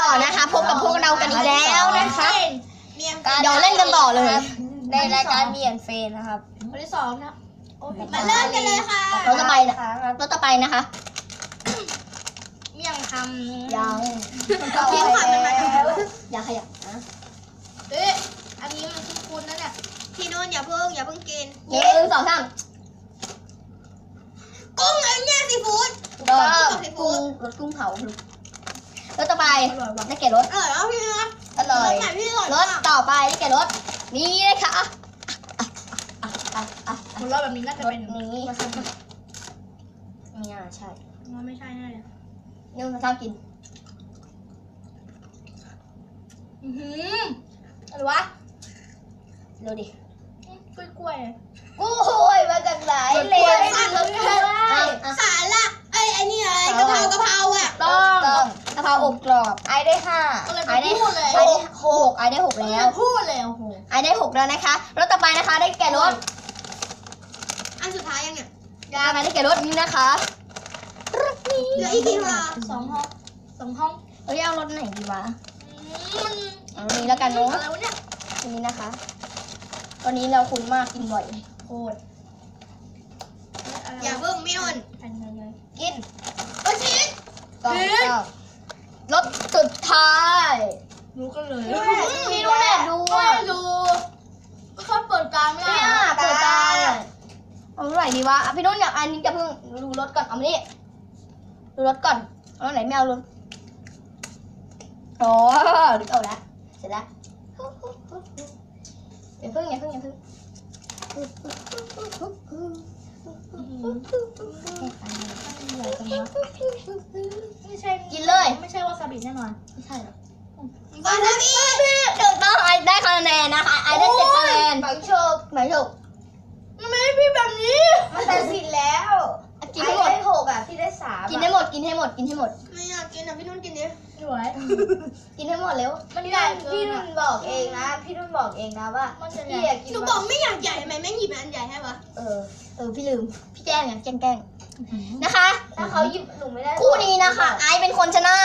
ต่อนะคะพบกับพวกเรากันอีกแล้วนะคะเมียนเดี๋ยวเล่นกันต่อเลย ในรายการเมียนเฟนนะครับคนที่สองนะมาเริ่มกันเลยค่ะเราจะไปนะเราจะไปนะคะเมี่ยงคำยังพิมพ์ผ่านมันมาแล้วอย่าขยับนะเอ๊ะอันนี้มันคุ้นๆนะเนี่ยพี่นุ่นอย่าเพิ่งอย่าเพิ่งกินหนึ่งสองสามกุ้งไอ้เนี่ยซีฟู้ดก็กุ้กุ้งงรสกุ้งเผาเราจะไปอร่อยว่ะได้แก่รสอร่อยแล้วพี่นะอร่อยรสไหนพี่อร่อยรสต่อไปได้แก่รสนี่เลยค่ะอะอะอะอะคนรสแบบนี้น่าจะรสเป็นนี้นี่น่าใช่มันไม่ใช่แน่เลยหนึ่งสองสามกินอือหืออะไรวะดูดิกล้วยกล้วยกูโยมาจากไหนเรียนอะสาละไอ้ไอ้นี่อะไร ต้องกะเพราอบกรอบไอได้ห้าก็เลยไอได้พูดเลยไอได้หกไอได้หกแล้วพูดเลยโอ้โหไอได้หกแล้วนะคะรถต่อไปนะคะ ได้แก่รถอันสุดท้ายยังเนี่ยยางไอได้แก่รถนี้นะคะรถนี้เหลืออีกกี่ห้องสองห้องสองห้องเราจะเอารถไหนดีวะมันเอารถนี้แล้วกันเนาะอะไรวะเนี่ยทีนี้นะคะตอนนี้เราคุ้นมากกินบ่อยโคตรอย่าเพิ่งไม่นุ่นกินโอ้ชีสก็เฮ้ยก็ รถสุดท้าย รู้กันเลยมีดูแลดูไม่อะดูก็แค่เปิดกลางไม่ได้เนี่ยเปิดตาเอาเท่าไหร่ดีวะอะพี่นุ่นอยากอันนี้จะเพิ่งดูรถก่อนเอามานี่ดูรถก่อนเอาไหนไม่เอารถอ๋อนึกเอาแล้วเสร็จแล้วอย่าเพิ่งอย่าเพิ่งอย่าเพิ่งไม่ใช่กินเลย ไม่ใช่วาซาบิแน่นอน ไม่ใช่หรอวาซาบิถูกต้องไอได้คะแนนนะคะไอได้เจ็ดคะแนนฝังโชคหมายถูกมันไม่ให้พี่แบบนี้ มันตัดสินแล้วอะ กินไอให้หมดได้หกอะพี่ได้สามกินให้หมด กินให้หมด กินให้หมด ไม่อยากกินอะพี่นุ่นกินดิสวย กินให้หมดเร็วมันใหญ่พี่นุ่นบอกเองนะ พี่นุ่นบอกเองนะว่ามันจะใหพี่ญ่อยากกินหนูบอกไม่อยากใหญ่ทำไมแม่งหยิบอันใหญ่ให้วะเออ เออ พี่ลืม พี่แกล้งไงแกล้งแกล้งนะคะ ถ้าเขาหยิบหนูไม่ได้คู่นี้นะคะ ไอเป็นคนชนะ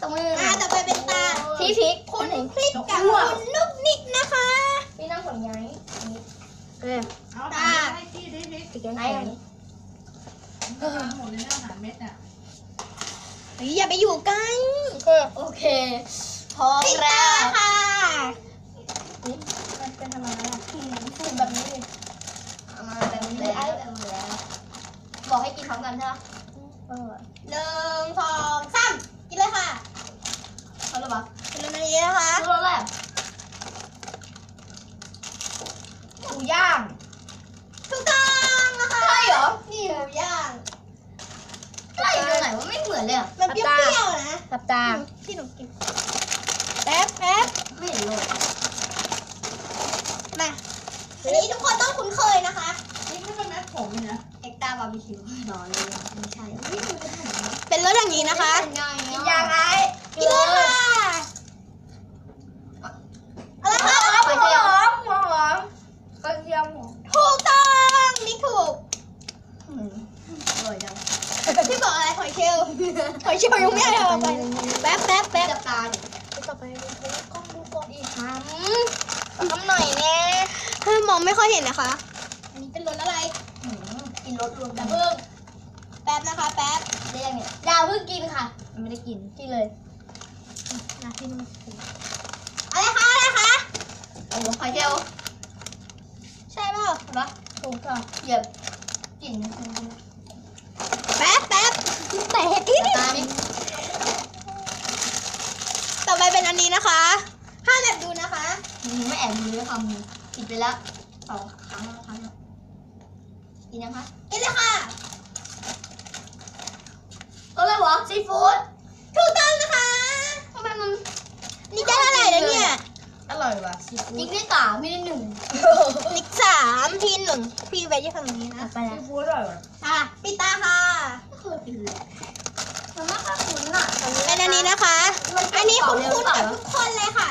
ตรงมืออ่าต่อไปเป็นตาพี่พริกคุณพริกกับคุณนุกนิกนะคะพี่นั่งผลไงเออเอาตาให้พี่ดิพี่พี่แกล้ง ไออันนี้หมดเลยนะอาหารเม็ดน่ะเฮ้ยอย่าไปอยู่ใกล้โอเค พร้อมปิดแล้ตาวค่ะมันเป็นทำไมอะสูตรแบบนี้เลยเอามาแบบนี้เลยไอแบบนี้แล้วบอกให้กินพร้อมกันใช่ปะเออหนึ่งสองสามกินเลยค่ะเขาเลยปะกินเลยนี้นะคะรู้แล้วแหละหมูย่าง ถูกต้องนะคะ ใช่เหรอ นี่หมูย่าง ใช่ตรงไหนว่าไม่เหมือนเลยอะมันเปรี้ยวๆนะ ตับตาที่หนูกิน แป๊บแป๊บไม่เห็นเลยมา อันนี้ทุกคนต้องคุ้นเคยนะคะ นี่ไม่เป็นแม็ดผมเลยนะเอ็กต้าบาร์บีคิวรอเลยอะไม่ใช่ไม่รู้จะทำยังไงเป็นรสอย่างนี้นะคะ เป็นไงกินอะยางไอ กินเลยค่ะอะไรคะ หัวหอมหัวหอมกระเทียม ถูกต้องนี่ถูก อืมอร่อยจัง พี่บอกอะไรหอยเชลล์หอยเชลล์ยังไม่ได้เอาไปแป๊บแป๊บแป๊บ จับตาดิ ต่อไปกล้องดูก่อนอีกครั้ง ทำหน่อยแน่ ม องไม่ค่อยเห็นนะคะ อันนี้เป็นรสอะไรอืมกินรสรวมอกัย่านเพิ่งแป๊บนะคะ แป๊บได้ยังเนี่ยดาวเพิ่งกินค่ะมันไม่ได้กินกินเลยนะพี่นุ่นอะไรคะ อะไรคะ โอ้โหหอยเจลใช่เปล่าเห็นปะถูกค่ะเหยียบกลิ่นแป๊บแป๊บแต่เห็ดที่จับตาดิต่อไปเป็นอันนี้นะคะห้ามแอบดูนะคะมึงไม่แอบดูด้วยความมึงกินไปแล้ว สองครั้งแล้วครั้งแล้วกินยังคะกินเลยค่ะอะไรวะซีฟู้ดถูกต้องนะคะทำไมมันนี่ได้เท่าไหร่แล้วเนี่ยอร่อยว่ะซีฟู้ยิดงได้สามไม่ได้หนึ่งนิกสามพี่หนึ่งพี่ไว้ที่ฝั่งนี้นะไปซีแล้วฟู้ดอร่อยว่ะค่ะปิดตาค่ะไม่เคยกินเลยมันไม่ค่อยคุ้นอะเป็นอันนี้นะคะ อันนี้คุ้นๆกับทุกคนเลยค่ะ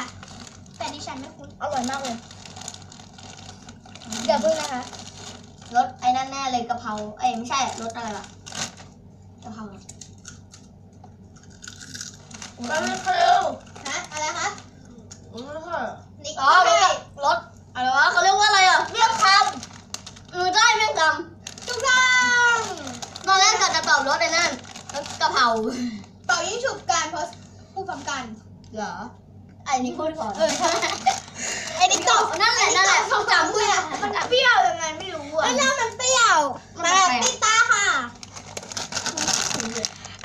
แต่ดิฉันไม่คุ้นอร่อยมากเลย เดี๋ยวพึ่งนะคะรสไอ้นั่นแน่เลยกะเพราเอ้ยไม่ใช่รสอะไรวะกะเพรามันไม่เคยฮะอะไรคะมันไม่เคยนิกอ๋อรไม่ถให้รถอะไรวะเขาเรียกว่าอะไรอะเมี่ยงคำเออได้เมี่ยงคถูกต้องำตอนแรกกะจะตอบรถไอ้นั่นรถกะเพราเป่ายิงฉุบกันเพราะพูดพร้อมกันเหรอไอ้นี่พูดก่อนเออใช่ ไอ้นิกตอบนั่นแหละนั่นแหละสองสามมืออะมันเปรี้ยวยังไงไม่รู้อะอันนั้นมันเปรี้ยวมันมาแปลกปิดตาค่ะ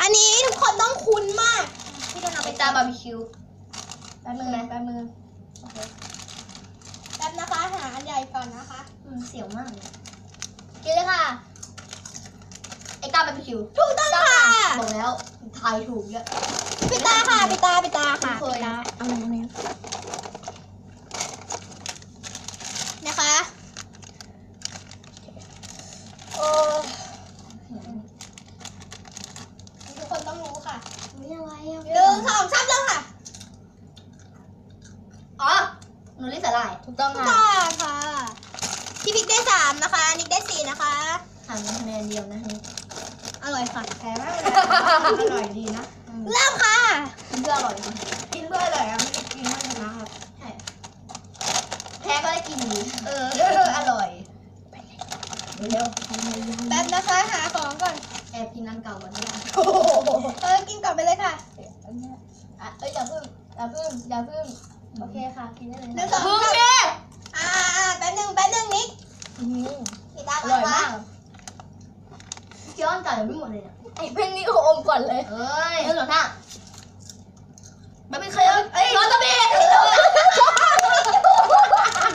อันนี้ทุกคนต้องคุ้นมาก พี่โดนเอาไปไปตาบาร์บีคิวแป๊บนึงนะแป๊บนึงแป๊บนะคะหาอันใหญ่ก่อนนะคะอืมเสียวมากเลยกินเลยค่ะ ไอ้ตาบาร์บีคิวถูกต้องค่ะบอกแล้วทายถูกเยอะปิดตาค่ะปิดตาปิดตาค่ะเคยปิดตาเอาหนึ่งนี้นะคะ โอ้ ทุกคนต้องรู้ค่ะ ไม่อะไรอะ หนึ่งสองสามเริ่มค่ะ อ๋อ หนูลิสาลายถูกต้องถูกค่ะต้องค่ะพี่พิกได้สามนะคะนิกได้สี่นะคะหันคะแนนเดียวนะนี่อร่อยค่ะแพ้มากเลยอร่อยดีนะเริ่มค่ะกินเพื่ออร่อยดีกินเพื่ออร่อยอะไม่ได้กินเพื่อชนะครับใช่แพ้ก็ได้กินดีเอออร่อยเร็วแป๊บนะคะหาของก่อนแอบกินอันเก่าก่อนก็ได้เออกินก่อนไปเลยค่ะอะเอ้ยอย่าเพิ่งอย่าเพิ่งอย่าเพิ่ง โอเคค่ะกินได้เลยหนึ่งสองเพิ่งสามดิอ่าอ่าแป๊บหนึ่งแป๊บหนึ่งนิกอื้อหือปิดตาอก่ร่ออนยนะมากเคี้ยวอันเก่ายังไม่หมดเลยเนี่ยไอ้เพ่งนี่เขาอมก่อนเลยเอ้ยเรื่องหลวงท่ามันไม่เคยเอ้ยรอตะบี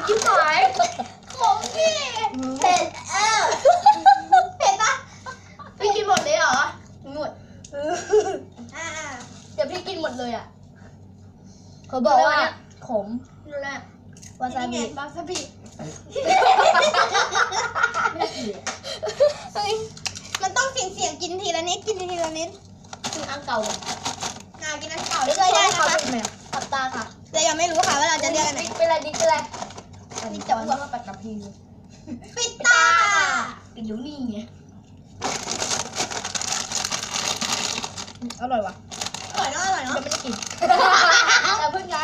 ยิ้มหายของพี่เผ็ดเออเผ็ดปะพี่กินหมดเลยเหรอหมดอ่าอ่าเดี๋ยวพี่กินหมดเลยอะเขาบอกว่า ขมนี่แหละวาซาบิวาซาบิไม่เกลียดเฮ้ยมันต้องเสียงเสียงๆกินทีละนิดกินทีละนิดกินอันเก่าก่อนอ่ากินอันเก่าเรื่อยๆได้นะคะตับตาค่ะเรายังไม่รู้ค่ะว่าเราจะเลือกอันไหนเป็นไรดิเป็นไรนี่จะอ้วกมาปัดกับพีปิดตาปิดอยู่นี่ไงอร่อยว่ะอร่อยเนาะอร่อยเนาะยังไม่ได้กินอย่าพึ่งนะอย่าพึ่งนะ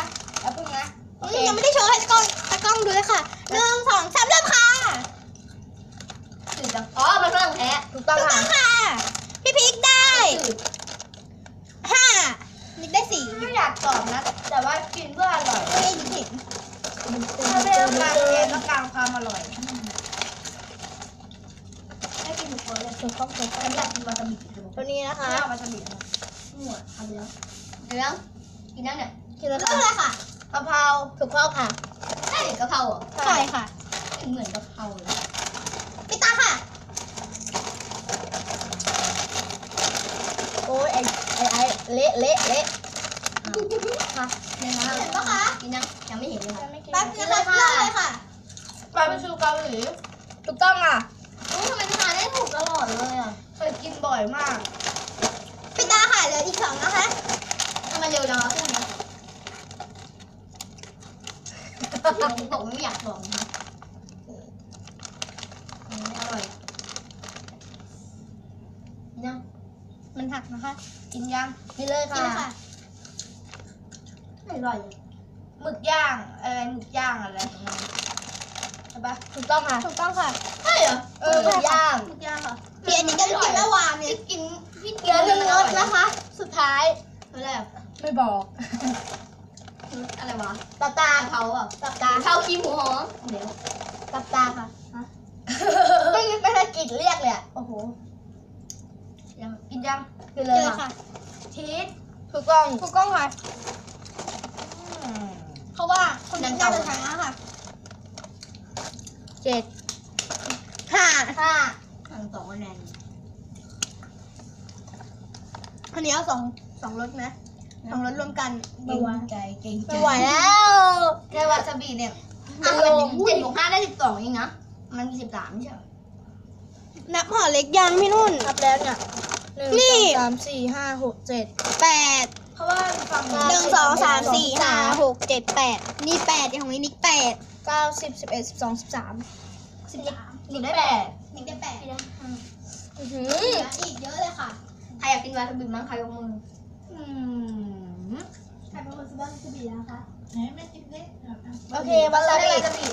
โออืเคมยังไม่ได้โชว์ให้กล้องตากล้องดูเลยค่ะหนึ่งสองสามเริ่มค่ะจืดจังอ๋อมันฝรั่งแท้ถูกต้องถูกต้ค่ะองค่ะ พี่พีคได้จืดห้านิกได้สี่ไม่อยากตอบนะ แต่ว่ากินเพื่ออร่อย ไม่ได้ยินเห็นถ้าไม่ต้องการเองต้องการความอร่อยให้กินทุกคนเลยถูกต้องถูกต้องอยากกินวาซาบิดูตัวนี้นะคะไม่เอามาสมิหมดทำไปแล้วเดี๋ยวยังกินยังเนี่ยกินแล้วเริ่มเลยค่ะ กะเพราถูกต้องค่ะ ใช่กะเพราเหรอใช่ค่ะ เหมือนกะเพราเลยปิดตาค่ะ โอ้ยไอ้ไอ้ไอ้เละเละเละค่ะเนี่ยนะเห็นปะคะกินยังยังไม่เห็นเลยค่ะแป๊บนะคะเริ่มเลยค่ะปลาเป็นชูเกาหลีถูกต้องอะโอ้ทำไมทานได้ถูกตลอดเลยอะเคยกินบ่อยมากปิดตาค่ะเหลืออีกสองนะคะทำไมเร็วจังอะพวกนี้ บอกไม่อยากบอกนะอืมอร่อยยังมันหักนะคะ กินยังกินเลยกินค่ะเลยค่ะอร่อยเลยหมึกย่างอะไรหมึกย่างอะไรของมันใช่ปะถูกต้องค่ะถูกต้องค่ะใช่เหรอเออหมึกย่างหมึกย่างเหรอพี่อันนี้ก็กินเมื่อวานเนี่ยพี่กินพี่เกี๊ยวหนึ่งรสนะคะ สุดท้ายอะไรอะไม่บอก อะไรวะตาตาเขาอะตาตาเขาขี้หมูหอมเดี๋ยวตาตาค่ะไม่ไม่ได้กลินเรียกเลยอะโอ้โหยังกินยังกินเจเลยอค่ะค่ะชีสถูกต้องถูกต้องค่ะอืมเพราะว่าคนนี้น่าจะชนะค่ะเจ็ดห้าห้าทั้งสองคะแนนอันนี้เอาสองสองรสนะ สองรสรวมกันเก่งใจเก่งใจไม่ไหวแล้วแค่วาซาบิเนี่ยอะทำไมเจ็ดบวกห้าได้สิบสองเองนะมันมีสิบสามไม่ใช่เหรอนับห่อเล็กยังพี่นุ่นนับแล้วเนี่ยหนึ่งนี่สองสามสี่ห้าหกเจ็ดแปดเพราะว่าฟังหนึ่งสองสามสี่ห้าหกเจ็ดแปดนี่แปดของนี้นิกแปดเก้าสิบสิบเอ็ดสิบสองสิบสามสิบสามหนึ่งได้แปดนิกได้แปดอื้อหือเหลืออีกเยอะเลยค่ะใครอยากกินวาซาบิมั้งใครยกมืออืม ใครเป็นคนสบ้านกูบีนะคะไหนแม่กินด้โอเควันละเราจะบี